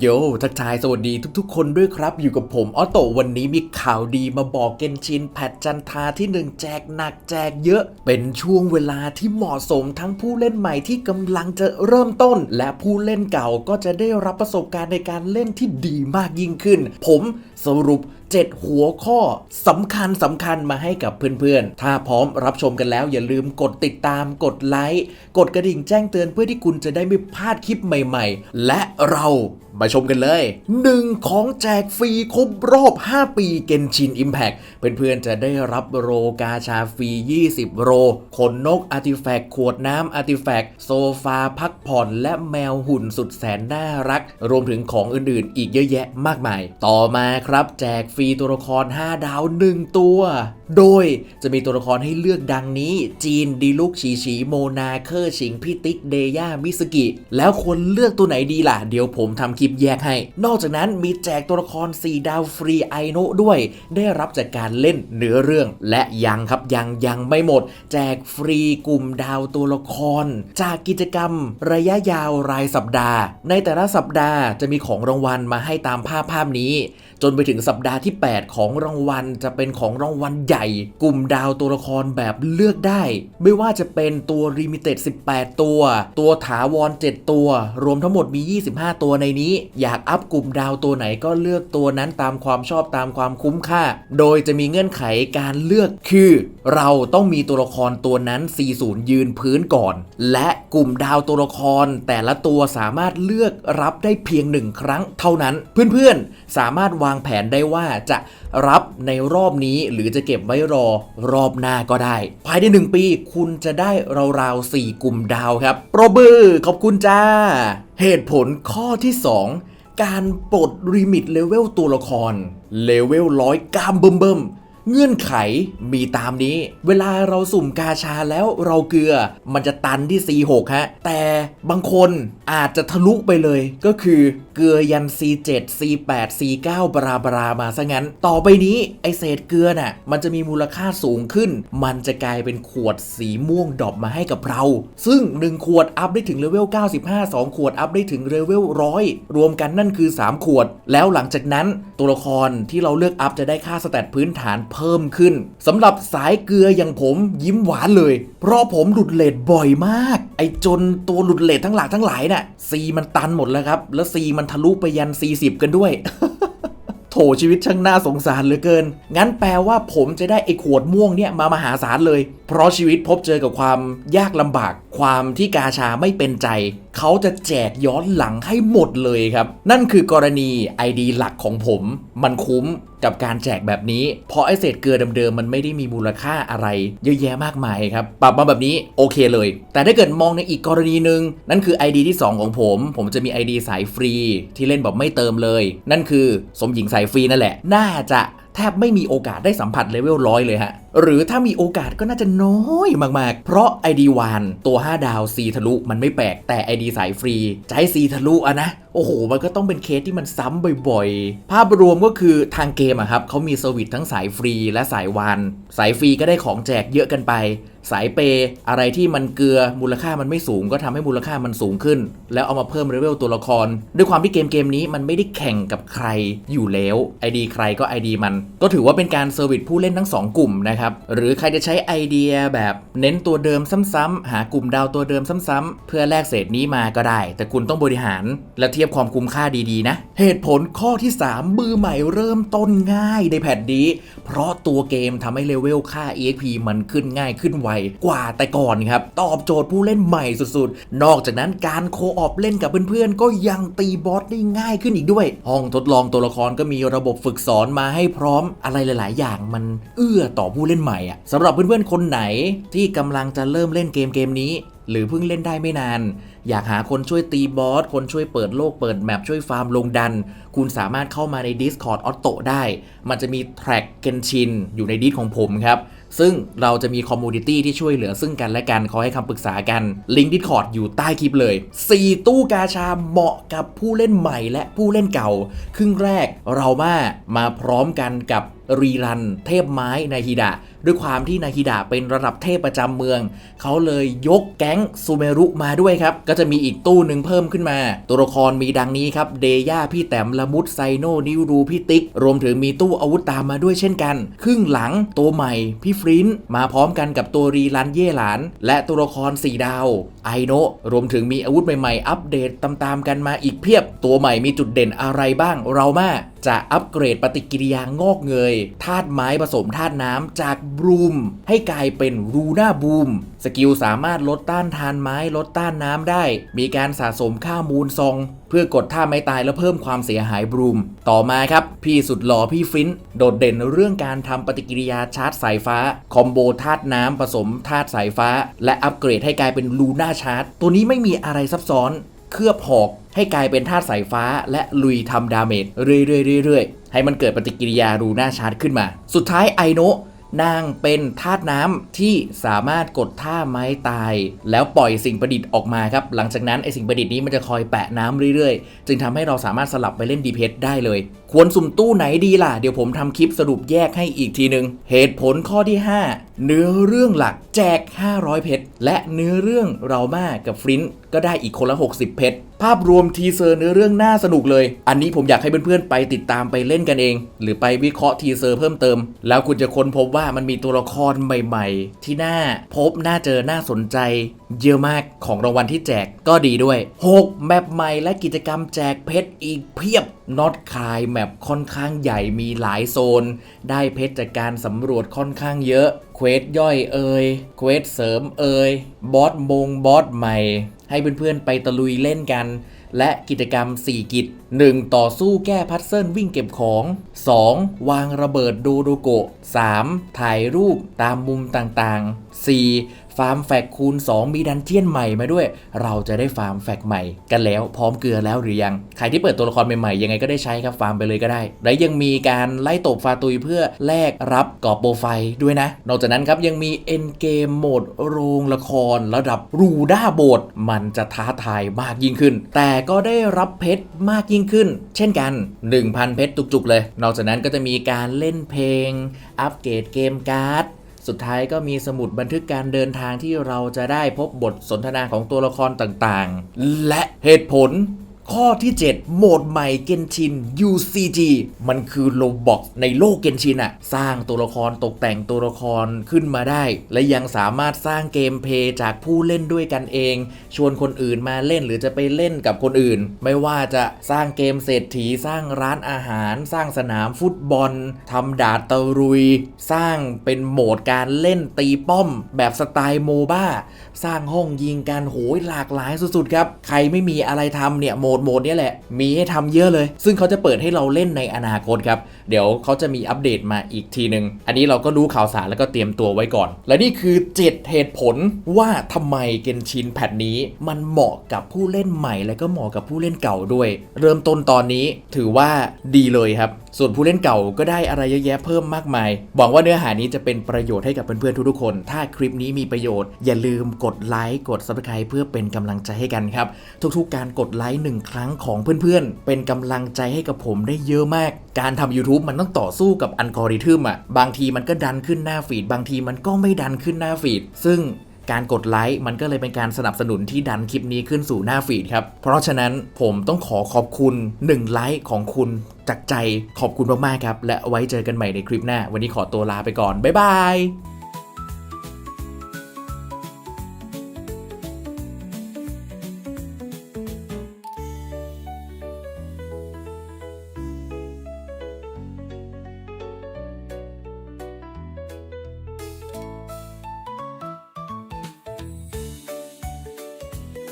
โยทักทายสวัสดีทุกๆ คนด้วยครับ อยู่กับผมออโตวันนี้มีข่าวดีมาบอกเกนชินแพทจันทาที่หนึ่งแจกหนักแจกเยอะ เป็นช่วงเวลาที่เหมาะสมทั้งผู้เล่นใหม่ที่กำลังจะเริ่มต้น และผู้เล่นเก่าก็จะได้รับประสบการณ์ในการเล่นที่ดีมากยิ่งขึ้น ผมสรุป 7 หัวข้อสำคัญสำคัญมาให้กับเพื่อนๆ ถ้าพร้อมรับชมกันแล้วอย่าลืมกดติดตามกดไลค์กดกระดิ่งแจ้งเตือนเพื่อที่คุณจะได้ไม่พลาดคลิปใหม่ๆ และเรามาชมกันเลย 1 ของแจกฟรีครบรอบ 5 ปีเกนชิน Impact เพื่อนๆ จะได้รับโรกาชาฟรี 20 โร ขนนกอาร์ติแฟกขวดน้ำอาร์ติแฟกโซฟาพักผ่อนและแมวหุ่นสุดแสนน่ารัก รวมถึงของอื่นๆ อีกเยอะแยะมากมาย ต่อมาครับแจกฟรีีตัวละคร 5 ดาว 1 ตัว โดยจะมีตัวละครให้เลือกดังนี้ จีนดีลุกฉีฉีโมนาเคอร์ชิงพี่ติ๊กเดย่ามิสกิ แล้วควรเลือกตัวไหนดีล่ะ เดี๋ยวผมทำคลิปแยกให้ นอกจากนั้นมีแจกตัวละคร 4 ดาวฟรีไอโนด้วย ได้รับจากการเล่นเนื้อเรื่อง และยังครับยังยังไม่หมด แจกฟรีกลุ่มดาวตัวละคร จากกิจกรรมระยะยาวรายสัปดาห์ ในแต่ละสัปดาห์จะมีของรางวัลมาให้ตามภาพภาพนี้จนไปถึงสัปดาห์ที่ 8 ของรางวัล จะเป็นของรางวัลใหญ่ กลุ่มดาวตัวละครแบบเลือกได้ ไม่ว่าจะเป็นตัว Limited 18 ตัว ตัวถาวร 7 ตัว รวมทั้งหมดมี 25 ตัวในนี้ อยากอัพกลุ่มดาวตัวไหนก็เลือกตัวนั้นตามความชอบตามความคุ้มค่า โดยจะมีเงื่อนไขการเลือกคือ เราต้องมีตัวละครตัวนั้น 40 ยืนพื้นก่อน และกลุ่มดาวตัวละคร แต่ละตัวสามารถเลือกรับได้เพียงหนึ่งครั้งเท่านั้น เพื่อนๆ สามารถวางแผนได้ว่าจะรับในรอบนี้หรือจะเก็บไว้รอรอบหน้าก็ได้ ภายใน 1 ปีคุณจะได้ราวๆ4กลุ่มดาวครับโปรบือขอบคุณจ้า เหตุผลข้อที่ 2 การปลดลิมิตเลเวลตัวละครเลเวลร้อยกามเบิ่มๆ เงื่อนไขมีตามนี้ เวลาเราสุ่มกาชาแล้วเราเกลือ มันจะตันที่ C6 ฮะ แต่บางคนอาจจะทะลุไปเลย ก็คือเกลือยัน C7 C8 C9 บราบรามาซะงั้น ต่อไปนี้ไอเศษเกลือน่ะ มันจะมีมูลค่าสูงขึ้น มันจะกลายเป็นขวดสีม่วงดอปมาให้กับเรา ซึ่ง 1 ขวดอัพได้ถึงเลเวล 95 2 ขวดอัพได้ถึงเลเวล 100 รวมกันนั่นคือ 3 ขวด แล้วหลังจากนั้นตัวละครที่เราเลือกอัพจะได้ค่าสแตทพื้นฐานเพิ่มขึ้นสำหรับสายเกลืออย่างผมยิ้มหวานเลย เพราะผมหลุดเลทบ่อยมาก ไอจนตัวหลุดเลททั้งหลายทั้งหลายน่ะซีมันตันหมดแล้วครับ แล้วซีมันทะลุไปยัน 40 กันด้วยโถชีวิตช่างน่าสงสารเหลือเกิน งั้นแปลว่าผมจะได้ไอ้ขวดม่วงเนี่ยมามหาศาลเลย เพราะชีวิตพบเจอกับความยากลำบาก ความที่กาชาไม่เป็นใจ เขาจะแจกย้อนหลังให้หมดเลยครับ นั่นคือกรณี ID หลักของผม มันคุ้มกับการแจกแบบนี้ เพราะไอเศษเกลือเดิมๆมันไม่ได้มีมูลค่าอะไร เยอะแยะมากมายครับ ปรับมาแบบนี้โอเคเลย แต่ถ้าเกิดมองในอีกกรณีหนึ่งนั่นคือ ID ที่ 2 ของผม ผมจะมี ID สายฟรีที่เล่นแบบไม่เติมเลย นั่นคือสมหญิงสายฟรีนั่นแหละ น่าจะ แทบไม่มีโอกาสได้สัมผัสเลเวลร้อยเลยฮะ หรือถ้ามีโอกาสก็น่าจะน้อยมากๆ เพราะ ID 1ตัว 5 ดาว C ทะลุมันไม่แปลก แต่ ID สายฟรีจะให้ C ทะลุอะนะ โอ้โห มันก็ต้องเป็นเคสที่มันซ้ำบ่อยๆ ภาพรวมก็คือทางเกมอะครับเขามีเซอร์วิสทั้งสายฟรีและสายวานสายฟรีก็ได้ของแจกเยอะกันไป สายเปย์อะไรที่มันเกลือมูลค่ามันไม่สูง ก็ทำให้มูลค่ามันสูงขึ้น แล้วเอามาเพิ่มเลเวลตัวละคร ด้วยความที่เกมเกมนี้มันไม่ได้แข่งกับใครอยู่แล้ว ID ใครก็ ID มัน ก็ถือว่าเป็นการเซอร์วิสผู้เล่นทั้ง 2 กลุ่มนะครับหรือใครจะใช้ไอเดียแบบเน้นตัวเดิมซ้ำๆหากลุ่มดาวตัวเดิมซ้ำๆเพื่อแลกเศษนี้มาก็ได้ แต่คุณต้องบริหารและเทียยบความคุ้มค่าดีๆนะ เหตุผลข้อที่ 3 มือใหม่เริ่มต้นง่ายในแพทนี้ เพราะตัวเกมทำให้เลเวลค่า EXP มันขึ้นง่ายขึ้นไวกว่าแต่ก่อนครับ ตอบโจทย์ผู้เล่นใหม่สุดๆ นอกจากนั้นการโคออปเล่นกับเพื่อนๆ ก็ยังตีบอสได้ง่ายขึ้นอีกด้วย ห้องทดลองตัวละครก็มีระบบฝึกสอนมาให้พร้อมอะไรหลาย ๆ อย่างมันเอื้อต่อผู้เล่นใหม่อะสำหรับเพื่อนๆคนไหนที่กำลังจะเริ่มเล่นเกมเกมนี้ หรือเพิ่งเล่นได้ไม่นาน อยากหาคนช่วยตีบอส คนช่วยเปิดโลกเปิดแมปช่วยฟาร์มลงดัน คุณสามารถเข้ามาใน Discord ออโตได้ มันจะมีแทร็กเกนชินอยู่ในดิสของผมครับ ซึ่งเราจะมีคอมมูนิตี้ที่ช่วยเหลือซึ่งกันและกันขอให้คำปรึกษากันลิงก์ Discord อยู่ใต้คลิปเลย 4 ตู้กาชาเหมาะกับผู้เล่นใหม่และผู้เล่นเก่า ครึ่งแรกเรามามาพร้อมกันกับรีรันเทพไม้ในฮิดะ ด้วยความที่นาฮิดะเป็นระดับเทพประจำเมือง เขาเลยยกแก๊งซูเมรุมาด้วยครับ ก็จะมีอีกตู้หนึ่งเพิ่มขึ้นมา ตัวละครมีดังนี้ครับ เดย่าพี่แต้มละมุดไซโนนิวรูพี่ติ๊ก รวมถึงมีตู้อาวุธตามมาด้วยเช่นกัน ครึ่งหลังตัวใหม่พี่ฟรินมาพร้อมกันกับตัวรีรันเย่หลาน และตัวละคร4ดาว ไอโนะรวมถึงมีอาวุธใหม่ๆ อัปเดตตามๆกันมาอีกเพียบ ตัวใหม่มีจุดเด่นอะไรบ้าง เรามาจะอัปเกรดปฏิกิริยางอกเงยธาตุไม้ผสมธาตุน้ำจากบรูมให้กลายเป็นรูน่าบูมสกิลสามารถลดต้านทานไม้ลดต้านน้ำได้ มีการสะสมค่ามูลซอง เพื่อกดท่าไม้ตายแล้วเพิ่มความเสียหายบรูมต่อมาครับ พี่สุดหล่อพี่ฟินโดดเด่นเรื่องการทำปฏิกิริยาชาร์จสายฟ้า คอมโบธาตุน้ำผสมธาตุสายฟ้า และอัปเกรดให้กลายเป็นลูน่าชาร์จตัวนี้ไม่มีอะไรซับซ้อนเคลือบหอกให้กลายเป็นธาตุสายฟ้า และลุยทำดาเมจเรื่อยๆๆๆให้มันเกิดปฏิกิริยารูน่าชาร์จขึ้นมา สุดท้ายไอโนะ นางเป็นธาตุน้ำที่สามารถกดท่าไม้ตาย แล้วปล่อยสิ่งประดิษฐ์ออกมาครับ หลังจากนั้นไอสิ่งประดิษฐ์นี้มันจะคอยแปะน้ำเรื่อยๆ จึงทำให้เราสามารถสลับไปเล่นดีเพได้เลย ควรสุ่มตู้ไหนดีล่ะ เดี๋ยวผมทำคลิปสรุปแยกให้อีกทีหนึ่งเหตุผลข้อที่ 5 เนื้อเรื่องหลักแจก 500 เพชร และเนื้อเรื่องเรามากับฟรินท์ก็ได้อีกคนละ 60 เพชร ภาพรวมทีเซอร์เนื้อเรื่องน่าสนุกเลย อันนี้ผมอยากให้เพื่อนๆ ไปติดตามไปเล่นกันเอง หรือไปวิเคราะห์ทีเซอร์เพิ่มเติม แล้วคุณจะค้นพบว่ามันมีตัวละครใหม่ๆ ที่น่าพบน่าเจอน่าสนใจ เยอะมากของรางวัลที่แจกก็ดีด้วย 6 แมปใหม่และกิจกรรมแจกเพชรอีกเพียบน็อตคายแมปค่อนข้างใหญ่มีหลายโซน ได้เพชรจากการสำรวจค่อนข้างเยอะเควสย่อยเอ่ยเควสเสริมเอ่ยบอสมงบอสใหม่ ให้เพื่อนๆไปตะลุยเล่นกัน และกิจกรรม 4 กิจ 1. ต่อสู้แก้พัซเซิลวิ่งเก็บของ 2. วางระเบิดโดโดโกะ 3. ถ่ายรูปตามมุมต่างๆ 4. ฟาร์มแฟกคูณ 2 มีดันเจียนใหม่มาด้วย เราจะได้ฟาร์มแฟกใหม่กันแล้วพร้อมเกลือแล้วหรือยัง ใครที่เปิดตัวละครใหม่ๆ ยังไงก็ได้ใช้ครับฟาร์มไปเลยก็ได้ และยังมีการไล่ตบฟาตุยเพื่อแลกรับกรอบโปรไฟล์ด้วยนะ นอกจากนั้นครับยังมีเอ็นเกมโหมดโรงละครระดับรูด้าโบดมันจะท้าทายมากยิ่งขึ้น แต่ก็ได้รับเพชรมากยิ่งขึ้น เช่นกัน 1,000 เพชรจุกๆเลย นอกจากนั้นก็จะมีการเล่นเพลง อัปเกรดเกมการ์ด สุดท้ายก็มีสมุดบันทึกการเดินทางที่เราจะได้พบบทสนทนาของตัวละครต่างๆ และเหตุผล ข้อที่ 7 โหมดใหม่เกนชิน UCG มันคือโลบอกในโลกเกนชินอะสร้างตัวละครตกแต่งตัวละครขึ้นมาได้ และยังสามารถสร้างเกมเพลย์จากผู้เล่นด้วยกันเอง ชวนคนอื่นมาเล่นหรือจะไปเล่นกับคนอื่น ไม่ว่าจะสร้างเกมเศรษฐี สร้างร้านอาหาร สร้างสนามฟุตบอลทำดาดตะรุย สร้างเป็นโหมดการเล่นตีป้อม แบบสไตล์โมบ้าสร้างห้องยิงกันโหยหลากหลายสุดๆครับใครไม่มีอะไรทำเนี่ยโหมดโหมดนี้แหละ มีให้ทำเยอะเลย ซึ่งเขาจะเปิดให้เราเล่นในอนาคตครับ เดี๋ยวเขาจะมีอัปเดตมาอีกทีหนึ่งอันนี้เราก็รู้ข่าวสารแล้วก็เตรียมตัวไว้ก่อน และนี่คือ 7 เหตุผลว่าทำไมเกนชินแพทนี้ มันเหมาะกับผู้เล่นใหม่ และก็เหมาะกับผู้เล่นเก่าด้วย เริ่มต้นตอนนี้ถือว่าดีเลยครับส่วนผู้เล่นเก่าก็ได้อะไรเยอะแยะเพิ่มมากมายหวังว่าเนื้อหานี้จะเป็นประโยชน์ให้กับเพื่อนๆทุกๆคน ถ้าคลิปนี้มีประโยชน์ อย่าลืมกดไลค์ กด subscribe เพื่อเป็นกำลังใจให้กันครับ ทุกๆการกดไลค์หนึ่งครั้งของเพื่อนๆ เป็นกำลังใจให้กับผมได้เยอะมาก การทำ YouTube มันต้องต่อสู้กับอัลกอริทึมอะ บางทีมันก็ดันขึ้นหน้าฟีด บางทีมันก็ไม่ดันขึ้นหน้าฟีด ซึ่งการกดไลค์มันก็เลยเป็นการสนับสนุนที่ดันคลิปนี้ขึ้นสู่หน้าฟีดครับ เพราะฉะนั้นผมต้องขอขอบคุณ1ไลค์ของคุณจากใจขอบคุณมากๆครับ และไว้เจอกันใหม่ในคลิปหน้า วันนี้ขอตัวลาไปก่อน บ๊ายบาย